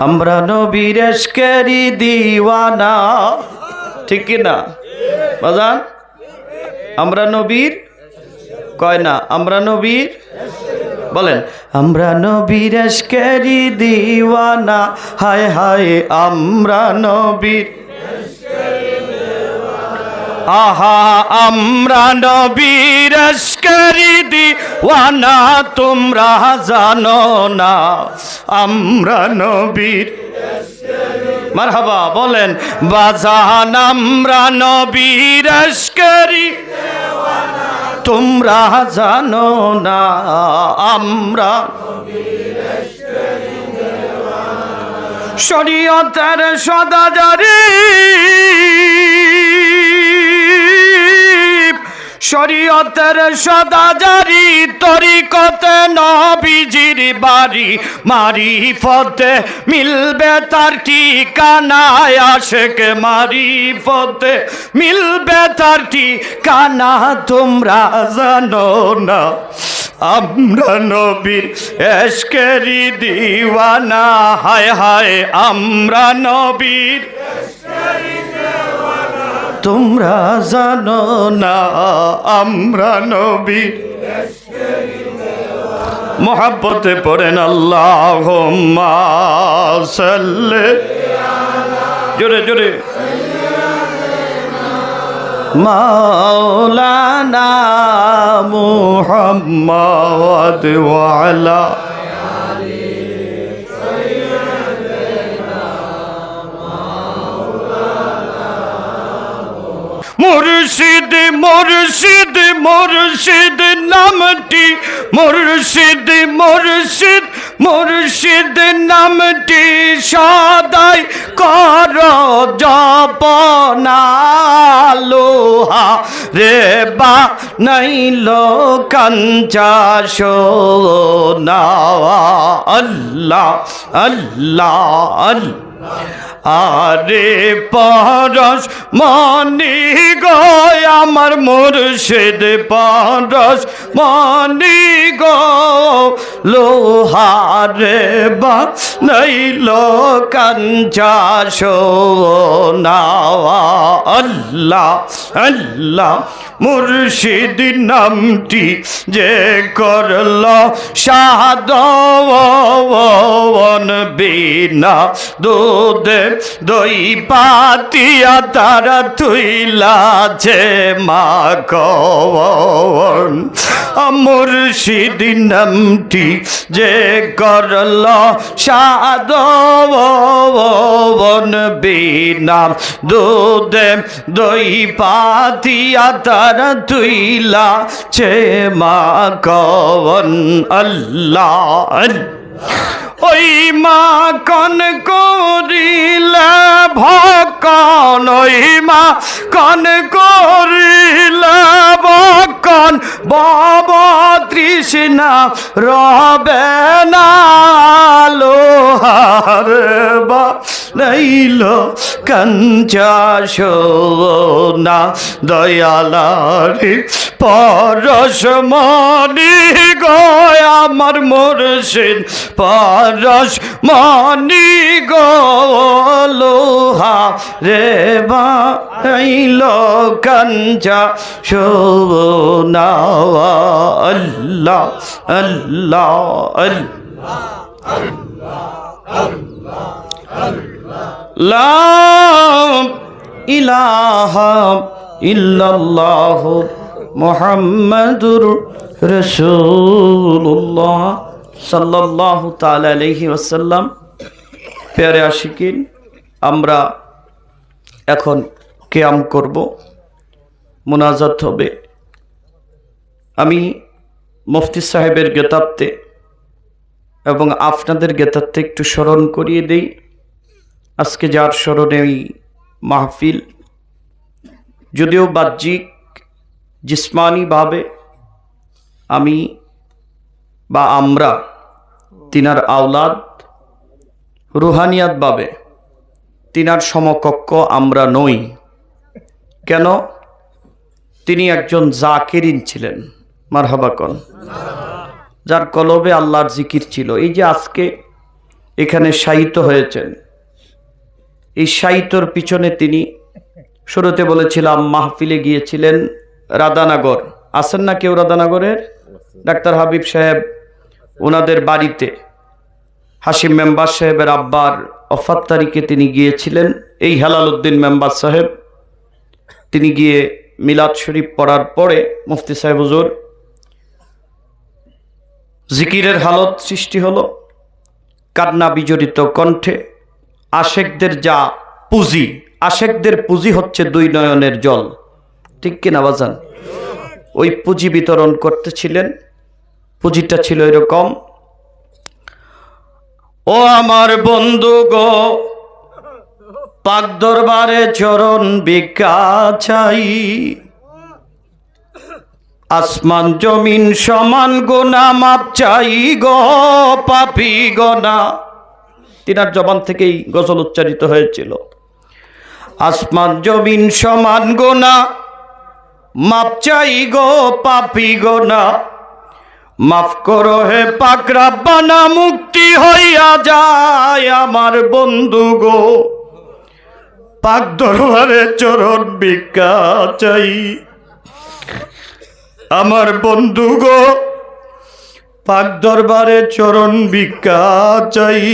আমরা নবীর এসকেরি দিওয়ানা। ঠিক কি না? বাজান? আমরা নবীর? কয় না? আমরা নবীর? বলেন, আমরা নবীর এসকেরি দিওয়ানা। হায় হায়, আমরা নবীর। আহা, আমরা নবীর এসকেরি দিওয়ানা তোমরা জানো না, আমরা নবীর মারহাবা, বলেন বাজান আমরা নবীর এসকেরি তোমরা জানো না, আমরা শরীয়তের সদাচারী। শরীয়তের সদাচারী তরিকতে নবীজির বাড়ি। মারি ফতে মিলবে তার ঠিকানায় আশেকে মারি ফতে মিলবে তার ঠিকানা, তোমরা জানো না। আমরা নবীর এসকেরি দিওয়ানা, হায় হায়, আমরা নবীর তোমরা জানো না আমরা নবীর মোহাব্বতে পড়েন আল্লাহ জোরে জোরে। মাওলানা মুহাম্মদ ওয়ালা মুর্শিদ মুর্শিদ মুর্শিদ নামটি, মুর্শিদ মুর্শিদ মুর্শিদ নামটি সদাই কর জপনা লোহা রে বা নাইল কাঞ্চা সোনা আল্লাহ আল্লাহ আল্লাহ। আরে পরশ মনি গো আমার মুর্শিদ পরশ মনি গো। লোহারে বা নইল কাঞ্চা সোনা আল্লাহ আল্লাহ, মুর্শিদ নামটি যে করল সাদন বিনা দুধে দই পাতিয়া তারা তুইলাছে মা কন মুর্শিদ নামটি যে করল সাদন বিনা। দুধে দই পাতিয়া তারা তুইলা ছে মা কন আল্লাহ। ওই মা কন ভকন ইমা কন করিলে ভকন বব তৃষ্ণা রবে না লোহার বা নইল কঞ্চা সোনা দয়ালারি পরশ মনি গো আমার মুর্শিদ পরশ মনি গো লোহা রে বাইল কঞ্চা সোনা আল্লাহ আল্লাহ ইলাহা ইল্লাল্লাহ মুহাম্মাদুর রাসূলুল্লাহ সাল্লাল্লাহু তাআলা আলাইহি ওয়াসাল্লাম। প্যারে আশিকিন, আমরা এখন কেয়াম করব, মোনাজাত হবে। আমি মুফতি সাহেবের গেতাবতে এবং আপনাদের গেতাবতে একটু স্মরণ করিয়ে দেই। আজকে যার স্মরণে এই মাহফিল, যদিও বাহ্যিক জিসমানিভাবে আমি বা আমরা তিনার আওলাদ রুহানিয়াতভাবে তিনার সমকক্ষ আমরা নই। কেন? তিনি একজন জাকেরিন ছিলেন। মারহাবাকন যার কলবে আল্লাহর জিকির ছিল। এই যে আজকে এখানে শায়িত হয়েছেন। এই শায়িতর পিছনে তিনি শুরুতে বলেছিলাম, মাহফিলে গিয়েছিলেন রাধানগর। আছেন না কেউ রাধানগরের? ডাক্তার হাবিব সাহেব, ওনাদের বাড়িতে। হাসিম মেম্বার সাহেবের আব্বার অফাত তারিখে তিনি গিয়েছিলেন। এই হেলাল উদ্দিন মেম্বার সাহেব, তিনি গিয়ে মিলাদ শরীফ পড়ার পরে মুফতি সাহেব হুজুর জিকিরের হালত সৃষ্টি হলো, কান্না বিজড়িত কণ্ঠে, আশেকদের যা পুঁজি, আশেকদের পুঁজি হচ্ছে দুই নয়নের জল। ঠিক কিনা বাজান? ওই পুঁজি বিতরণ করতেছিলেন, পুঁজিটা ছিল এরকম, ও আমার বন্ধু গো, পাক দরবারে চরণ বিকা চাই। আসমান জমিন সমান গোনা, মাপ চাই গো পাপি গোনা। তিনার জবান থেকেই গজল উচ্চারিত হয়েছিল। আসমান জমিন সমান গোনা, মাপ চাই গো পাপি গোনা। মাফ করো হে পাক রাব্বানা মুক্তি হইয়া যায় আমার বন্ধু গো। পাক দরবারে চরণ ভিক্ষা চাই। আমার বন্ধু গো, পাক দরবারে চরণ ভিক্ষা চাই।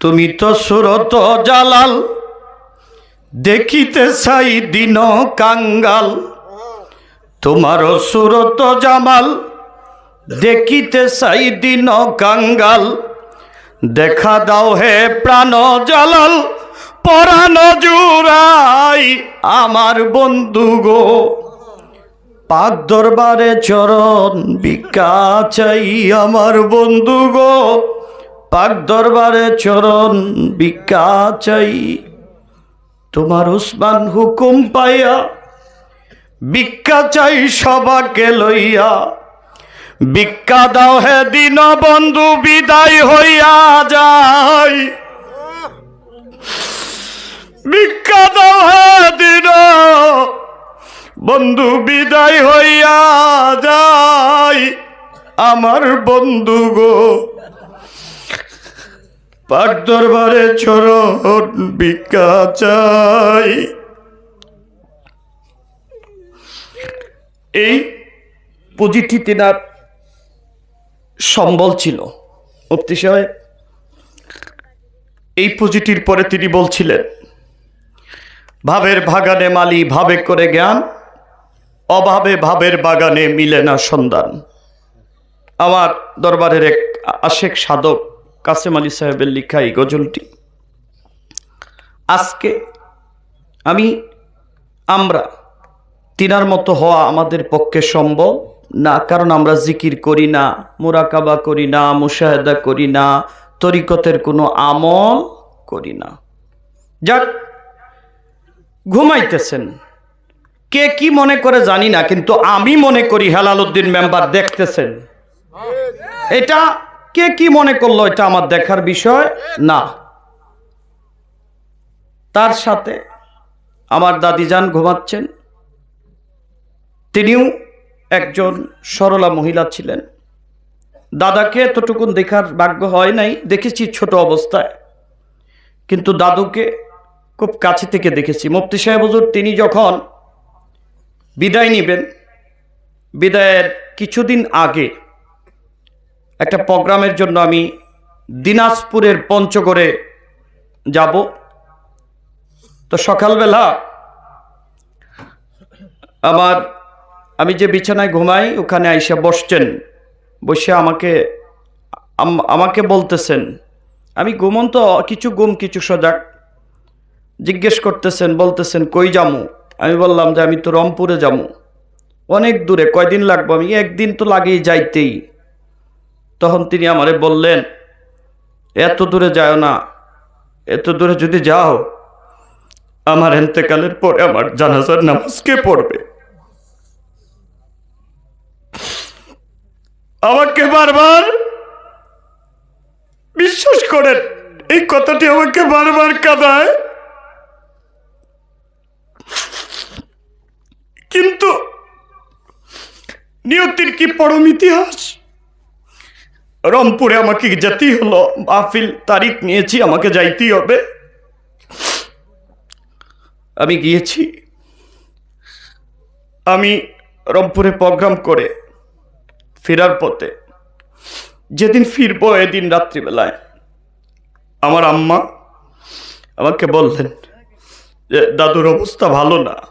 তুমি তো সুরত জালাল, দেখিতে চাই দিন কাঙ্গাল। তোমার সুরত জামাল, দেখিতে চাই দিন কাঙ্গাল। দেখা দাও হে প্রাণ জালাল পরাণ জুড়াই আমার বন্ধু গো। পাক দরবারে চরণ বিকা চাই আমার বন্ধু গো। পাক দরবারে চরণ বিকা চাই। তোমার উসমান হুকুম পাইয়া ভিক্ষা চাই সবাকে লইয়া। ভিক্ষা দাও হে দিন বন্ধু, বিদায় হইয়া যায় হে দিন। বন্ধু বিদায় হইয়া যায় আমার বন্ধু গো, পাক দরবারে চরণ ভিক্ষা চাই। এই পুঁজিটি তেনার সম্বল ছিল। মুফতি এই পুঁজিটির পরে তিনি বলছিলেন ভাবের বাগানে মালি, ভাবে করে জ্ঞান, অভাবে ভাবের বাগানে মিলে না সন্ধান। আমার দরবারের এক আশেক সাধক কাসেম আলী সাহেবের লিখা এই গজলটি, আজকে আমি, আমরা, তিনার মতো হওয়া আমাদের পক্ষে সম্ভব না, কারণ আমরা জিকির করি না, মোরাকাবা করি না, মুশাহেদা করি না, তরিকতের কোনো আমল করি না। যাক ঘুমাইতেছেন। কে কি মনে করে জানি না, কিন্তু আমি মনে করি হেলাল উদ্দিন মেম্বার দেখতেছেন। এটা কে কি মনে করল, এটা আমার দেখার বিষয় না। তার সাথে আমার দাদিজান ঘুমাচ্ছেন। তিনিও একজন সরলা মহিলা ছিলেন। দাদাকে এতটুকুন দেখার ভাগ্য হয় নাই, দেখেছি ছোট অবস্থায়। কিন্তু দাদুকে খুব কাছে থেকে দেখেছি। মুফতি সাহেব হুজুর, তিনি যখন বিদায় নেবেন, বিদায়ের কিছুদিন আগে একটা প্রোগ্রামের জন্য আমি দিনাজপুরের পঞ্চগড়ে যাব। তো সকালবেলা আমার, আমি যে বিছানায় ঘুমাই, ওখানে আইসে বসছেন। বসে আমাকে, আম- আমাকে বলতেছেন। আমি ঘুমন্ত, কিছু ঘুম, কিছু সজাগ। জিজ্ঞেস করতেছেন, বলতেছেন, কই যামু? আমি বললাম যে, আমি তো রংপুরে যামু। অনেক দূরে, কয়দিন লাগবো আমি? একদিন তো লাগেই যাইতেই। তখন তিনি আমারে বললেন, এত দূরে যায় না, এত দূরে যদি যাও, আমার এন্তেকালের পরে আমার জানাজার নামাজ কে পড়বে? আমাকে বারবার বিশ্বাস করেন, এই কথাটি আমাকে বারবার কাঁদায়। কিন্তু নিয়তির কি পরম ইতিহাস? রংপুরে আমাকে যেতেই হলো। মাহফিল তারিখ নিয়েছি, আমাকে যাইতেই হবে। আমি গিয়েছি। আমি রংপুরে প্রোগ্রাম করে ফেরার পথে। যেদিন ফিরবো এদিন রাত্রিবেলায়। আমার আম্মা আমাকে বললেন যে, দাদুর অবস্থা ভালো না।